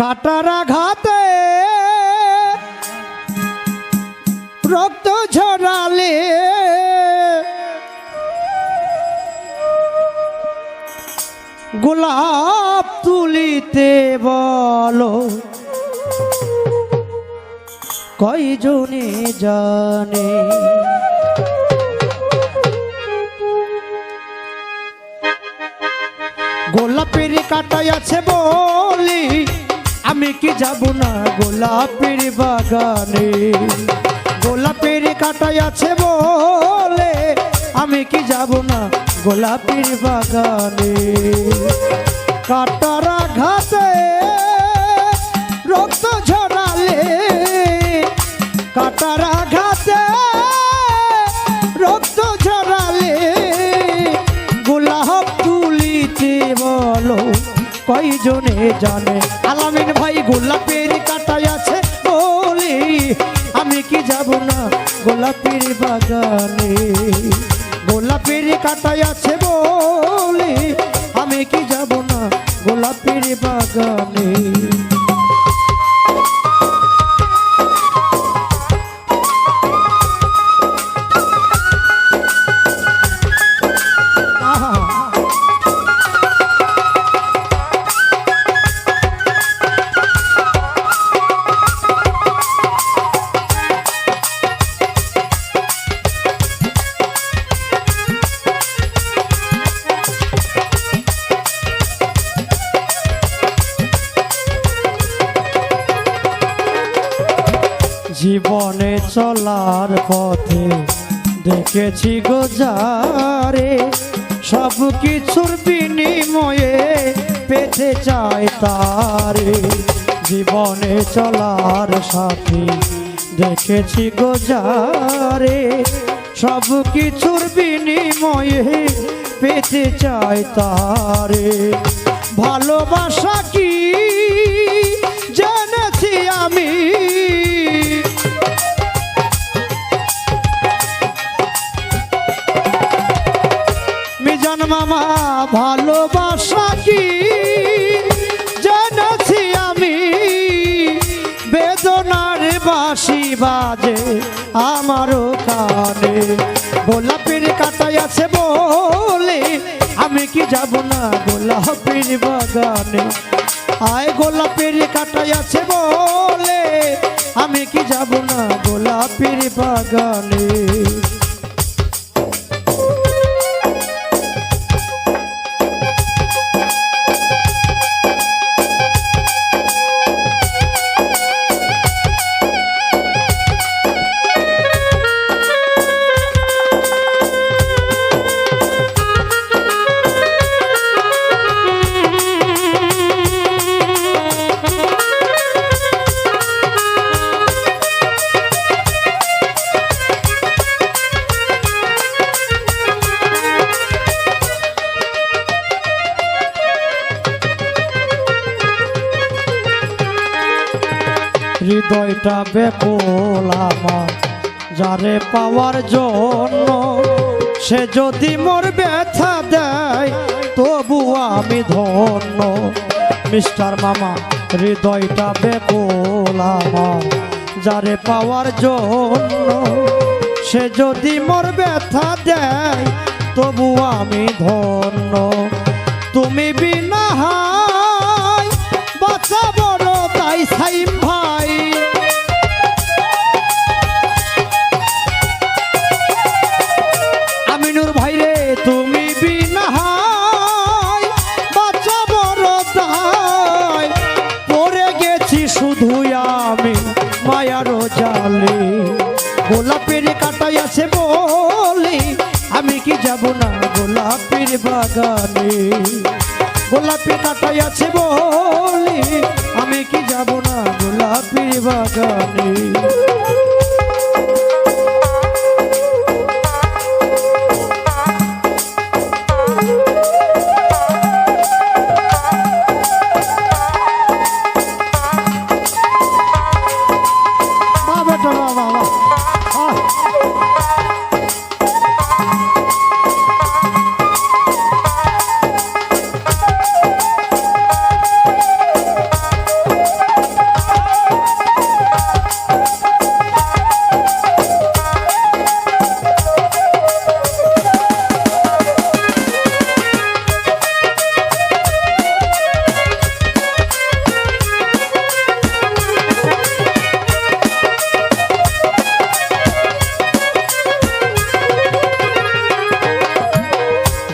কাটার আঘাতে রক্ত ঝরালে। গোলাপ তুলিতে বলো কয়জনে জানে? গোলাপের কাটাই আছে বলি আমি কি যাব না? গোলাপের বাগানে। গোলাপের কাটাই আছে বলে আমি কি যাব না? গোলাপের বাগানে। কাটার আঘাতে রক্ত ঝরালে, কাটার আঘাতে রক্ত ঝরালে, গোলাপ তুলিতে বলো, কয়জনে জানে? গোলাপের কাটাই আছে বলি, আমি কি যাব না গোলাপের বাগানে? গোলাপের কাটাই আছে বলি, আমি কি যাব না গোলাপের বাগানে? জীবনে চলার পথে দেখেছি গোজারে সব কিছুর বিনিময়ে পেতে চাই তারে। জীবনে চলার সাথে দেখেছি গোজারে সব কিছুর বিনিময়ে পেতে চাই তারে। ভালোবাসা কি? জেনেছি আমি। মামা, ভালোবাসা কি? জেনেছি আমি, বেদনার বাসি বাজে আমারও কানে। গোলাপের কাটাই আছে বলে আমি কি যাব না? গোলাপের বাগানে। আয় গোলাপের কাটাই আছে বলে আমি কি যাব না? গোলাপের বাগানে। হৃদয়টা বেকুল যারে পাওয়ার জন্য সে যদি মোর ব্যথা দেয়, তবু আমি ধন্য। মিস্টার মামা, হৃদয়টা বেকুল যারে পাওয়ার জন্য সে যদি মোর ব্যথা দেয়, তবু আমি ধন্য। তুমি বিনা হাই বাচ্চা বড় তাই সাইম ভাই শুধু আমি মায়ারও জালে। গোলাপের কাটাই আছে বলে, আমি কি যাব না গোলাপের বাগানে? গোলাপের কাটাই আছে বলে, আমি কি যাব না গোলাপের বাগানে?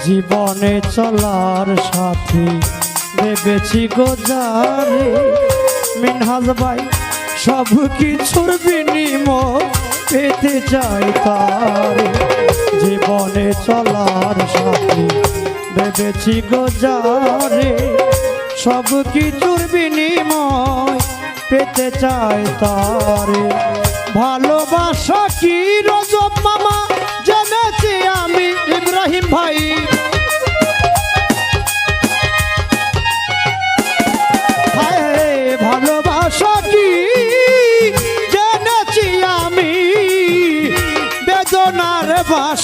জীবনে চলার সাথী ভেবেছি গোজারে মিনহাজ ভাই, সব কিছুর বিনিময় পেতে চাই তার। জীবনে চলার সাথী ভেবেছি গোজারে সব কিছুর বিনিময় পেতে চাই তারে। ভালোবাসা কি রজব মামা, জেনেছি আমি ইব্রাহিম ভাই।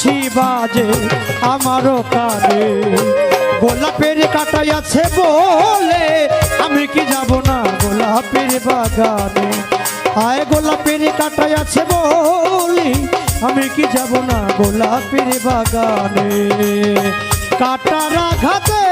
বাঁশি বাজে আমারও কানে। গোলাপের কাটাই আছে বলে আমি কি যাব না গোলাপের বাগানে? আয় গোলাপের কাটাই আছে বলি আমি কি যাব না গোলাপের বাগানে? কাটার আঘাতে